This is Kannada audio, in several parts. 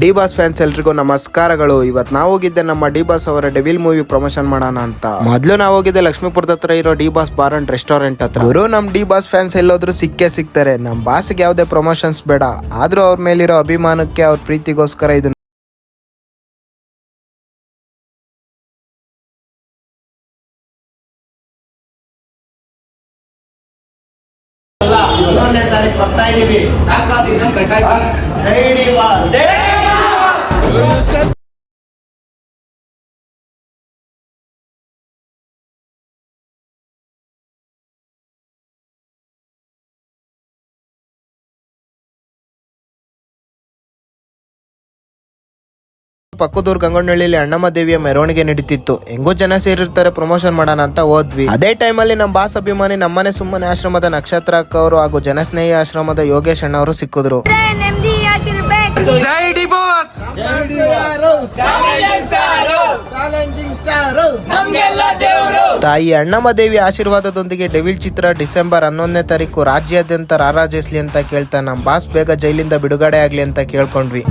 ಡಿ ಬಾಸ್ ಫ್ಯಾನ್ಸ್ ಎಲ್ರಿಗೂ ನಮಸ್ಕಾರಗಳು. ಇವತ್ ನಾವು ಹೋಗಿದ್ದೆ ನಮ್ಮ ಡಿ ಬಾಸ್ ಅವರ ಡೆವಿಲ್ ಮೂವಿ ಪ್ರಮೋಷನ್ ಮಾಡೋಣ ಅಂತ. ಮೊದ್ಲು ನಾವು ಹೋಗಿದ್ದೆ ಲಕ್ಷ್ಮೀಪುರದ ಹತ್ರ ಇರೋ D boss bar and restaurant ಹತ್ರ. ಗುರು ನಮ್ ಡಿ ಬಾಸ್ ಫ್ಯಾನ್ಸ್ ಎಲ್ಲೋದ್ರು ಸಿಕ್ಕೇ ಸಿಗ್ತಾರೆ ನಮ್ ಬಾಸ್ಗೆ ಯಾವ್ದೇ ಪ್ರಮೋಷನ್ಸ್ ಬೇಡ. ಆದ್ರೂ ಅವ್ರ ಮೇಲಿರೋ ಅಭಿಮಾನಕ್ಕೆ ಅವ್ರ ಪ್ರೀತಿಗೋಸ್ಕರ ಇದನ್ನ ಹನ್ನೊಂದನೇ ತಾರೀಕು ಬರ್ತಾ ಇದೀವಿ. ಜೈ ಡಿ ಬಾಸ್. ಪಕ್ಕದೂರ್ ಗಂಗೊಂಡಳ್ಳಿಲಿ ಅಣ್ಣಮ್ಮ ದೇವಿಯ ಮೆರವಣಿಗೆ ನಡೀತಿತ್ತು. ಹೆಂಗೋ ಜನ ಸೇರಿರ್ತಾರೆ ಪ್ರಮೋಷನ್ ಮಾಡೋಣ ಅಂತ ಹೋದ್ವಿ. ಅದೇ ಟೈಮಲ್ಲಿ ನಮ್ಮ ಬಾಸ್ ಅಭಿಮಾನಿ ನಮ್ಮನೆ ಸುಮ್ಮನೆ ಆಶ್ರಮದ ನಕ್ಷತ್ರ ಅಕ್ಕ ಅವರು ಹಾಗೂ ಜನಸ್ನೇಹಿ ಆಶ್ರಮದ ಯೋಗೇಶ್ ಅಣ್ಣ ಅವರು ಸಿಕ್ಕಿದ್ರು ನೆಮ್ಮದಿಯಾಗಿರ್ಬೇಕು ಜೈ ಡಿ ಬಾಸ್ ತಾಯಿ ಅಣ್ಣಮ್ಮ ದೇವಿ ಆಶೀರ್ವಾದದೊಂದಿಗೆ ಡೆವಿಲ್ ಚಿತ್ರ ಡಿಸೆಂಬರ್ ಹನ್ನೊಂದನೇ ತಾರೀಕು ರಾಜ್ಯಾದ್ಯಂತ ರಾರಾಜಿಸ್ಲಿ ಅಂತ ಕೇಳ್ತಾ ನಮ್ಮ ಬಾಸ್ ಬೇಗ ಜೈಲಿಂದ ಬಿಡುಗಡೆ ಆಗ್ಲಿ ಅಂತ ಕೇಳ್ಕೊಂಡ್ವಿ.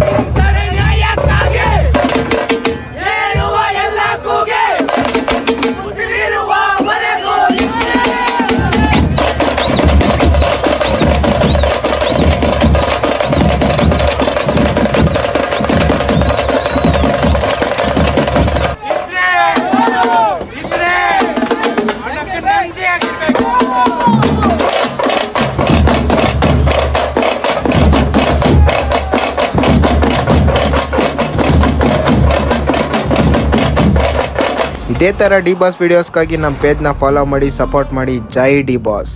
ಇದೇ ತರ ಡಿ ಬಾಸ್ ವಿಡಿಯೋಸ್ಗಾಗಿ ನಮ್ಮ ಪೇಜ್ನ ಫಾಲೋ ಮಾಡಿ ಸಪೋರ್ಟ್ ಮಾಡಿ. ಜೈ ಡಿ ಬಾಸ್